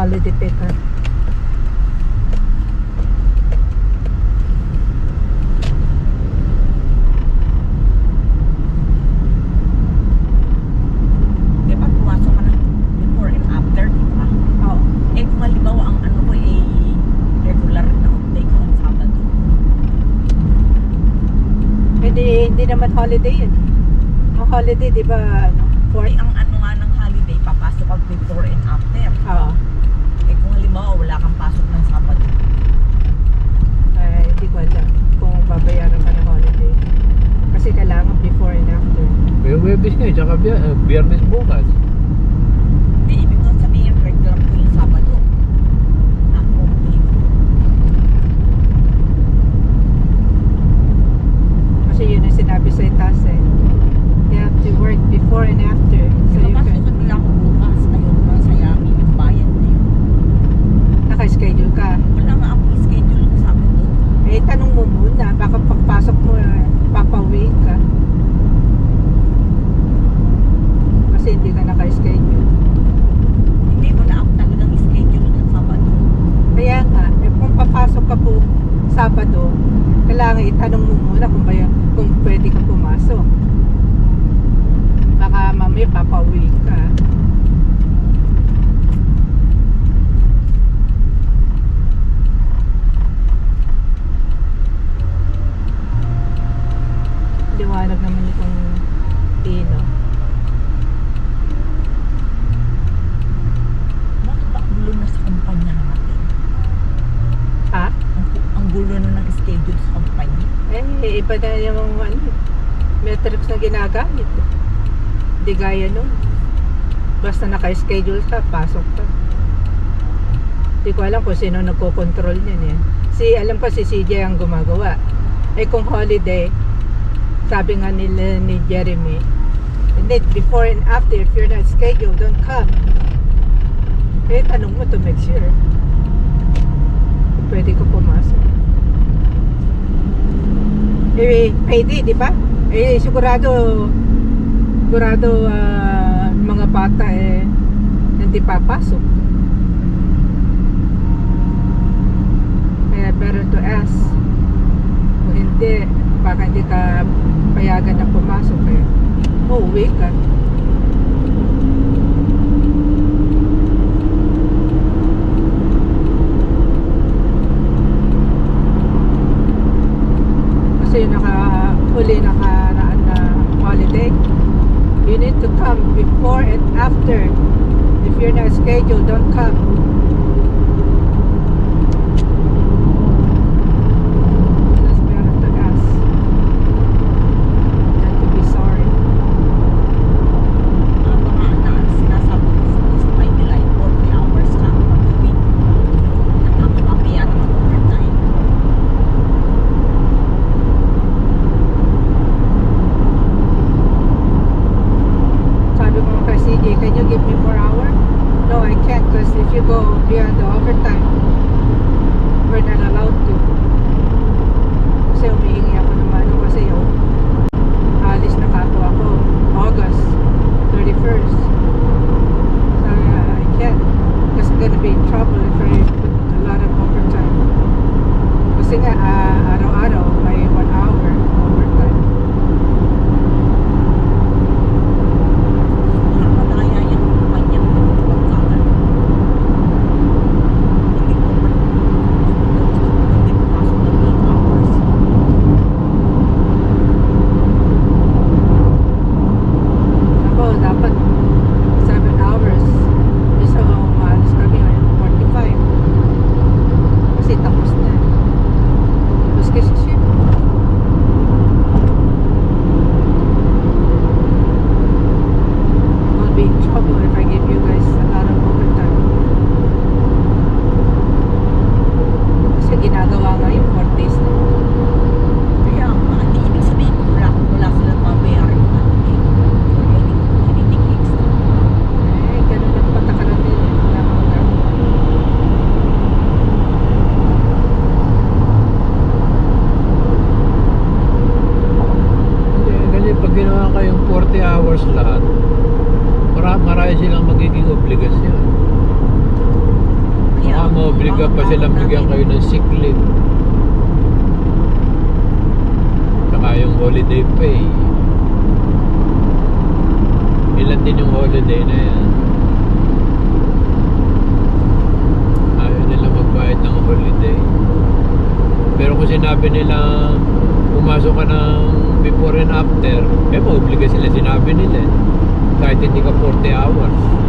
holiday Sabado. Hindi, naman holiday yun. Ang holiday, di ba, ano, for, Eh ang ano nga ng holiday, papasok ka before and after. oo. Eh kung halimbawa wala kang pasok ng Sabado. Ay, hindi ko alam kung babayaran ka ng holiday. Kasi kailangan before and after. May Webes nga, tsaka biya- eh, biyernes bukas. Hindi, ibig ko sabihin regular ko yung Sabado. Ang okay ko. Kasi yun ang sinabi sa itaas eh. You have to work before and after. So you can, Papasok nila ako bukas. Ayaw ko lang sayangin yung bayad na yun. naka-schedule ka. Wala nga akong schedule sa Sabado. Eh, tanong mo muna. Baka pagpasok mo, eh, papauwi ka. Kasi hindi ka naka-schedule. Hindi, wala ako talagang schedule ng Sabado. Kaya nga, eh, kung papasok ka po Sabado, itanong mo muna kung, ba, kung pwede ka pumasok. Baka mamaya papauwi ka. Liwanag naman itong Tino. Bakit ba gulo na sa kumpanya natin? Ha? Ang, ang gulo na ng schedule sa kumpanya. Eh, iba na yung ano, metrics na ginagamit. Hindi gaya nun. Basta naka-schedule ka, pasok ka. Hindi ko alam kung sino nagko-control niyan eh. Si, alam ko si CJ ang gumagawa. Eh kung holiday, sabi nga nila ni Jeremy, hindi, before and after, if you're not scheduled, don't come. Eh, tanong mo to make sure. Pwede ko pumasok. Eh, pwede, di ba? Eh, sigurado, sigurado ah, mga bata eh, hindi papasok. Kaya better to ask. Kung hindi, baka hindi ka payagan na pumasok eh. Uuwi ka. mga Binigyan pa sila bigyan kayo ng sick leave. Saka yung holiday pay. Ilan din yung holiday na yan. Ayaw nila magbayad ng holiday. Pero kung sinabi nila pumasok ka ng before and after, eh, maobliga sila. Sinabi nila eh. Kahit hindi ka 40 hours.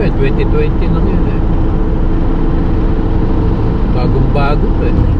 ko eh 2020 lang yun eh. Bagong bago pa eh.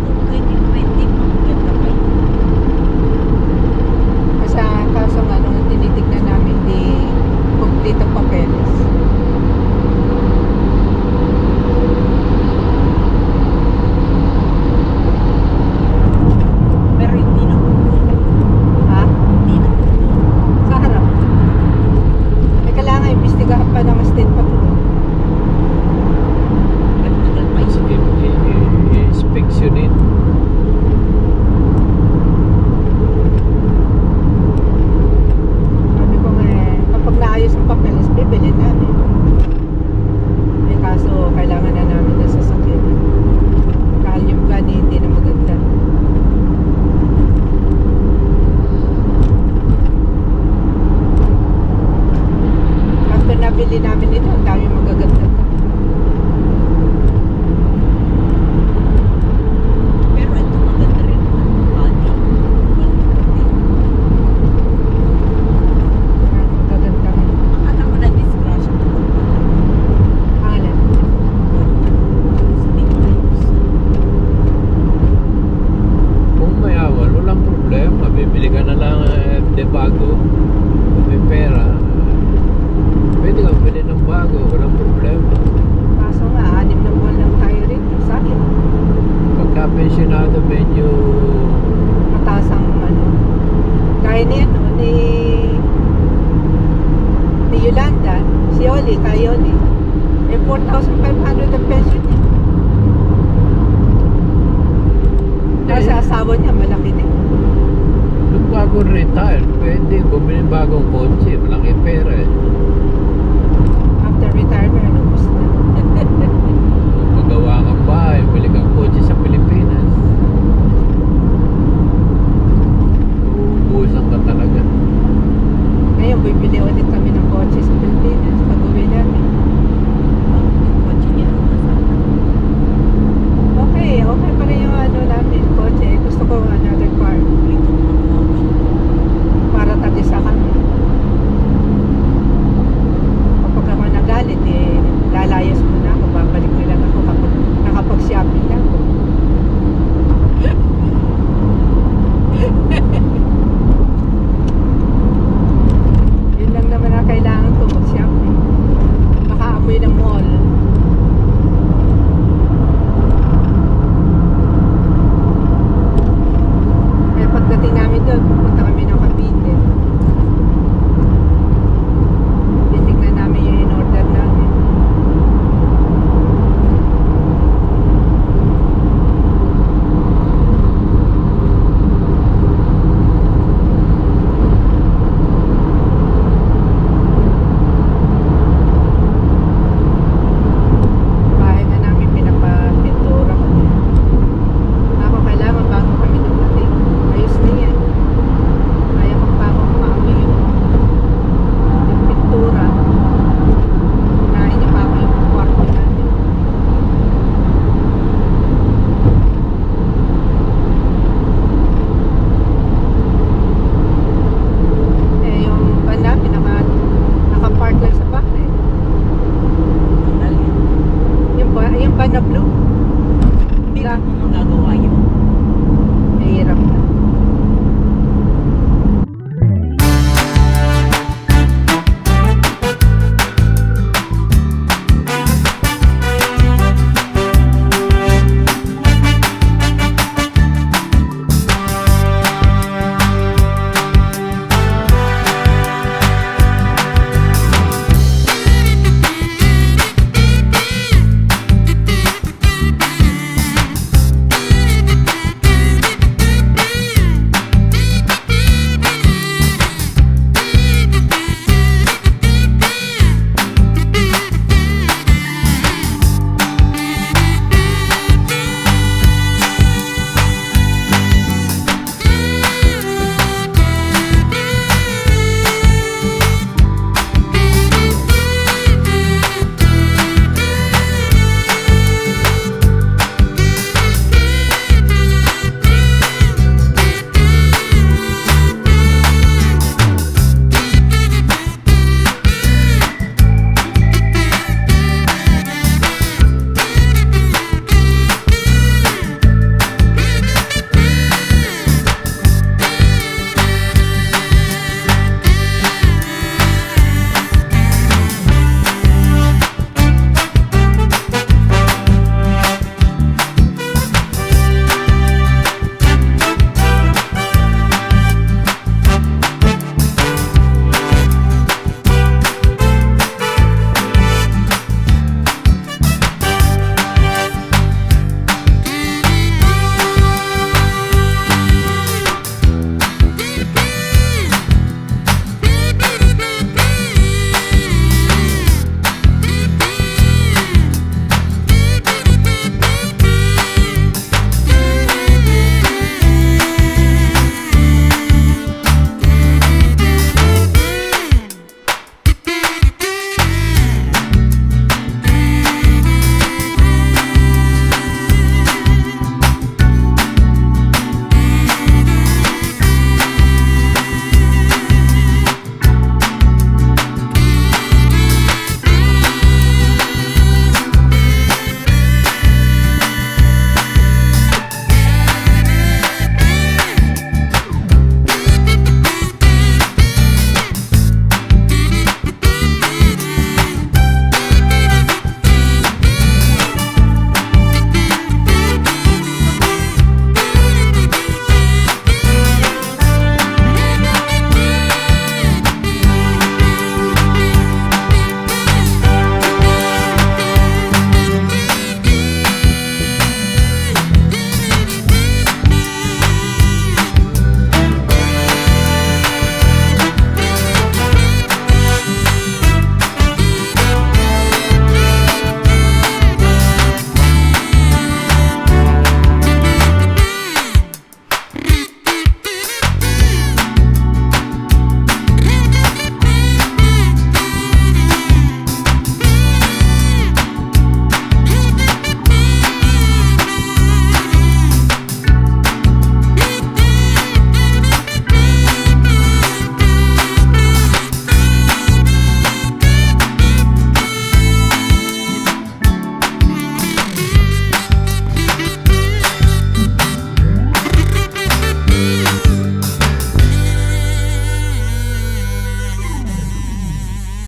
1,500 ang peso niya. Kasi eh. asawa niya, malaki din. Nung bagong retired, pwede bumili bagong kotse. Malaki pera eh.